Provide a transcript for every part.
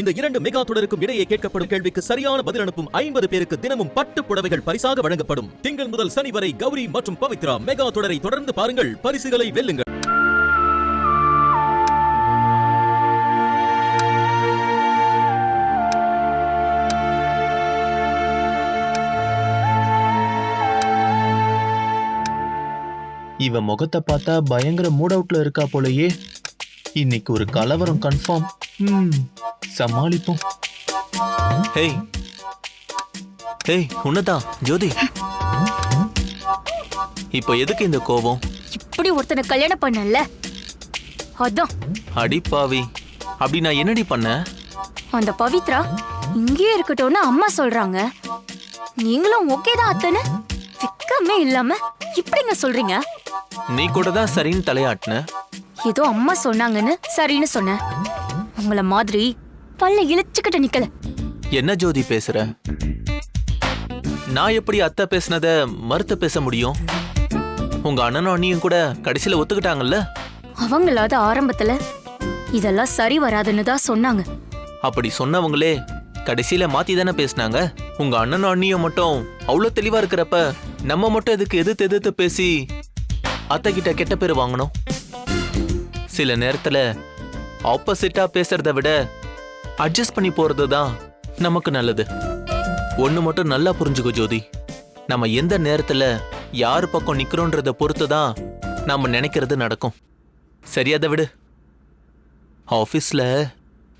இந்த இரண்டு மெகா தொடருக்கும் இடையே கேட்கப்படும் கேள்விக்கு சரியான பதில் அனுப்பும் ஐம்பது பேருக்கு தினமும் பட்டு புடவைகள் பரிசாக வழங்கப்படும். திங்கள் முதல் சனி வரை கௌரி மற்றும் பவித்ரா மெகா தொடரை தொடர்ந்து பாருங்கள் பரிசுகளை வெல்லுங்கள். இவன் முகத்தை பார்த்தா பயங்கர மூட் அவுட்ல இருக்கா போலயே. இன்னைக்கு ஒரு கலவரம் கன்ஃபார்ம் சமாளிப்போம். ஹேய் ஹேய் உன்னதான் ஜோதி. இப்போ எதுக்கு இந்த கோபம்? இப்படி ஒருத்தனை கல்யாணம் பண்ணல. அதான். அடி பாவி. அப்படி நான் என்னடி பண்ணேன் அந்த பவித்ரா இங்கேயே இருக்கட்டும்னு அம்மா சொல்றாங்க. நீங்களும் ஓகே தான் அத்தனை. திக்கமே இல்லாம இப்படிங்க சொல்றீங்க? நீ கூட தான் சரின்னு தலையாட்டின. ஏதோ அம்மா சொன்னாங்கன்னு சரின்னு சொன்னேன். உங்கள மாதிரி பல்ல இழிச்சுக்கிட்டு நிக்கல. என்ன ஜோதி பேசுற? நான் எப்படி அத்தை பேசுனத மறுத்து பேச முடியும்? உங்க அண்ணனும் அண்ணியும் கூட கடைசியில ஒத்துக்கிட்டாங்கல்ல? அவங்களாவது ஆரம்பத்துல இதெல்லாம் சரி வராதுன்னு தான் சொன்னாங்க. அப்படி சொன்னவங்களே கடைசியில மாத்தி தானே பேசினாங்க? உங்க அண்ணனும் அண்ணியும் மட்டும் அவ்வளவு தெளிவா இருக்கிறப்ப நம்ம மட்டும் எதுக்கு எதிர்த்து எதிர்த்து பேசி அத்தை கிட்ட கெட்ட பேர் வாங்கணும்? சில நேரத்துல ஆப்போசிட்டா பேசுறத விட அட்ஜஸ்ட் பண்ணி போறது தான் நமக்கு நல்லது. ஒண்ணு மட்டும் நல்லா புரிஞ்சுக்கோ ஜோதி. நம்ம எந்த நேரத்துல யார் பக்கம் நிக்கிறோன்றத பொறுத்து தான் நாம நினைக்கிறது நடக்கும். சரியாத விடு. ஆஃபீஸ்ல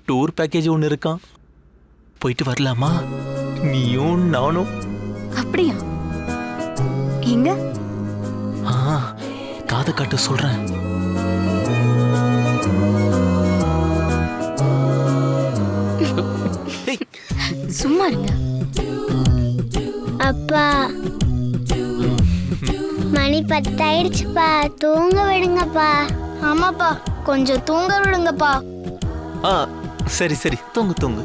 டூர் பேக்கேஜ் ஒன்று இருக்கான் போயிட்டு வரலாமா? நீயும் நானும். அப்படியா? எங்க? ஆ காதை காட்டு சொல்றேன். சும்மா இருங்க. அப்பா மணி பத்தாயிடுச்சுப்பா. தூங்க விடுங்கப்பா. ஆமாப்பா கொஞ்சம் தூங்க விடுங்கப்பா. ஆ சரி சரி. தூங்கு தூங்கு.